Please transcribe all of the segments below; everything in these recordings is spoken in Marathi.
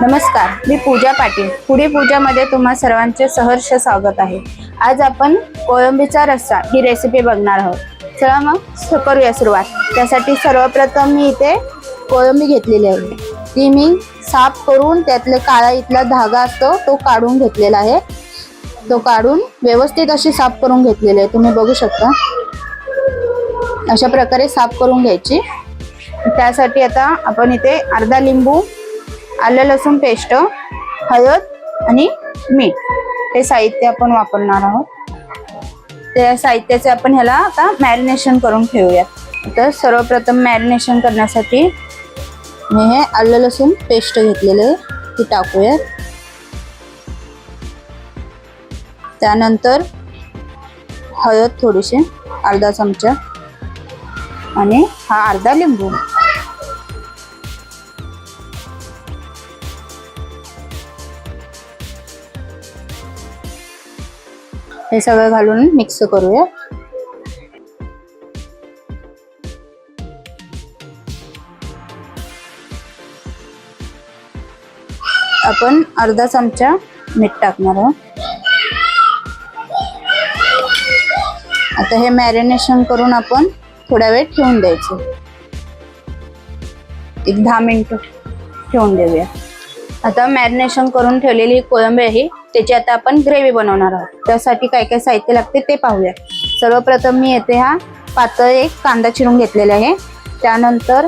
नमस्कार मी पूजा पाटील. पुढे पूजामध्ये तुम्हा सर्वांचे सहर्ष स्वागत आहे. आज आपण कोळंबीचा रस्सा ही रेसिपी बघणार आहोत. चला मग करूया सुरुवात. त्यासाठी सर्वप्रथम मी इथे कोळंबी घेतलेली आहे. ती मी साफ करून त्यातले काळा इथला धागा असतो तो काढून घेतलेला आहे. तो काढून व्यवस्थित अशी साफ करून घेतलेली आहे. तुम्ही बघू शकता. अशा प्रकारे साफ करून घ्यायची. त्यासाठी आता आपण इथे अर्धा लिंबू आलं लसूण पेस्ट हळद आणि मीठ. हे साहित्य आपण वापरणार आहोत. त्या साहित्याचे आपण ह्याला आता मॅरिनेशन करून ठेवूया तर सर्वप्रथम मॅरिनेशन करण्यासाठी मी हे आलं लसूण पेस्ट घेतलेलं आहे ती टाकूयात. त्यानंतर हळद थोडीशी अर्धा चमचा आणि हा अर्धा लिंबू. हे सगळं घालून मिक्स करूया. आपण अर्धा चमचा मीठ टाकणार आहोत. आता हे मॅरिनेशन करून आपण थोडा वेळ ठेवून द्यायचं. एक दहा मिनिट ठेवून देऊया. आता मॅरिनेशन करून ठेवलेली कोळंबी आहे त्याची आता आपण ग्रेव्ही बनवणार आहोत. त्यासाठी काय काय साहित्य लागते ते पाहूया सर्वप्रथम मी येथे हा पातळ एक कांदा चिरून घेतलेला आहे. त्यानंतर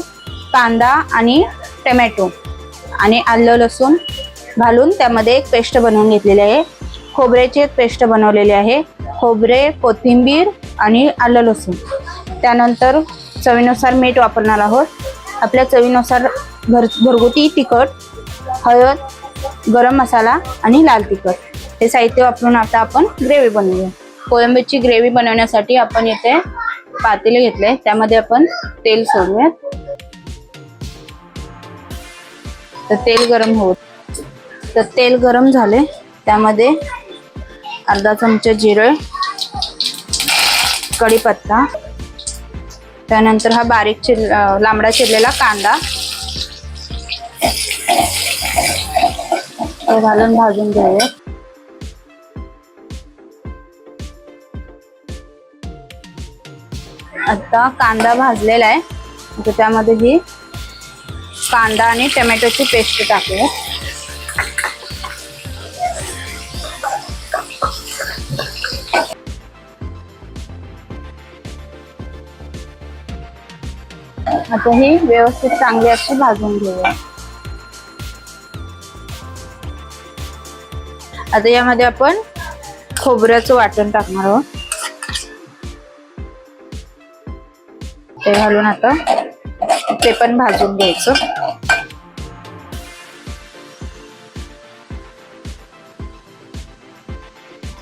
कांदा आणि टमॅटो आणि आलं लसूण घालून त्यामध्ये एक पेस्ट बनवून घेतलेली आहे. खोबऱ्याची एक पेस्ट बनवलेली आहे. खोबरे कोथिंबीर आणि आलं लसूण. त्यानंतर चवीनुसार मीठ वापरणार आहोत. आपल्या चवीनुसार घर घरगुती तिखट हळद गरम मसाला आणि लाल तिखट. हे साहित्य वापरून आता आपण ग्रेव्ही बनवूया. कोळंबीची ग्रेव्ही बनवण्यासाठी आपण येथे पातेले घेतले. त्यामध्ये आपण तेल सोडूयात. तर तेल गरम होत तर तेल गरम झाले. त्यामध्ये अर्धा चमचा जिरं कढीपत्ता त्यानंतर हा बारीक चिर लांबडा चिरलेला कांदा घालून भाजून घ्यावे. आता कांदा भाजलेला आहे. आता त्यामध्ये ही कांदा आणि टमॅटोची पेस्ट टाकूया. आता ही व्यवस्थित चांगली अशी भाजून घेऊया. आता यामध्ये आपण खोबऱ्याचं वाटण टाकणार आहोत. ते घालून आता ते पण भाजून घ्यायचं.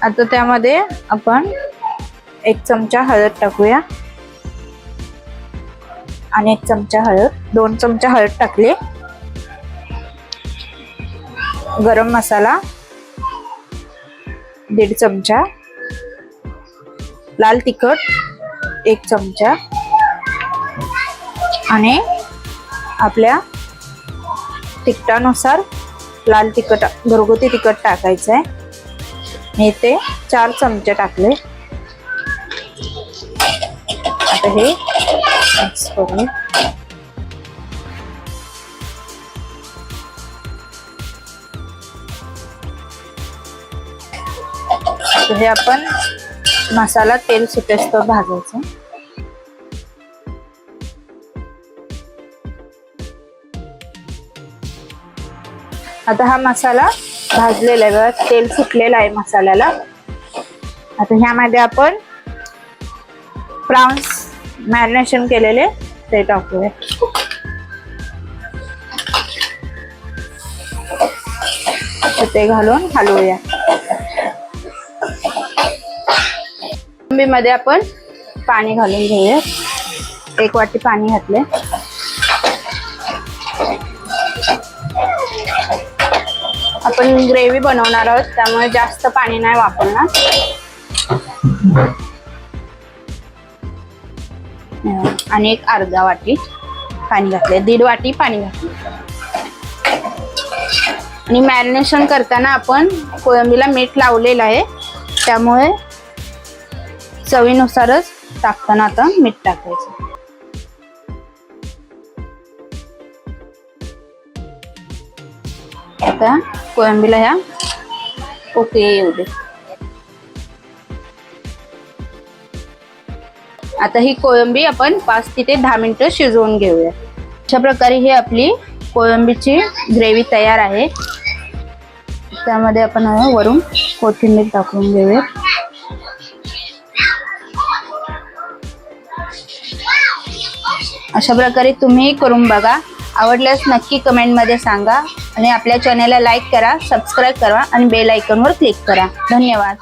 आता त्यामध्ये आपण एक चमचा हळद टाकूया. आणि एक चमचा हळद दोन चमचा हळद टाकले. गरम मसाला दीड चमचा. लाल तिखट एक चमचा. आणि आपल्या तिखटानुसार लाल तिखट घरगुती तिखट टाकायचं आहे मी ते चार चमचे टाकले. आता हे मिक्स करून हे आपण मसाला तेल सुटेस्तो भाजायचं. आता हा मसाला भाजलेला आहे बघा तेल सुटलेलं आहे मसाल्याला. आता ह्यामध्ये आपण प्राउन्स मॅरिनेशन केलेले ते टाकूया. ते घालून हलवूया. कोळंबीमध्ये आपण पाणी घालून घेऊया. एक वाटी पाणी घातले आपण ग्रेव्ही बनवणार आहोत त्यामुळे जास्त पाणी नाही वापरणार. आणि एक अर्धा वाटी पाणी घातले दीड वाटी पाणी घातले आणि मॅरिनेशन करताना आपण कोळंबीला मीठ लावलेलं आहे. त्यामुळे चवीनुसारच टाकताना आता मीठ टाकायचं. आता कोळंबीला ह्या ओके येऊ दे. आता ही कोळंबी आपण पाच ते ते दहा मिनिटं शिजवून घेऊया. अशा प्रकारे ही आपली कोळंबीची ग्रेव्ही तयार आहे. त्यामध्ये आपण वरून कोथिंबीर टाकून घेऊया अशा प्रकारे तुम्ही करून बघा. आवडल्यास नक्की कमेंटमध्ये सांगा आणि आपल्या चॅनलला लाईक करा सबस्क्राईब करा आणि बेल आयकॉनवर क्लिक करा. धन्यवाद.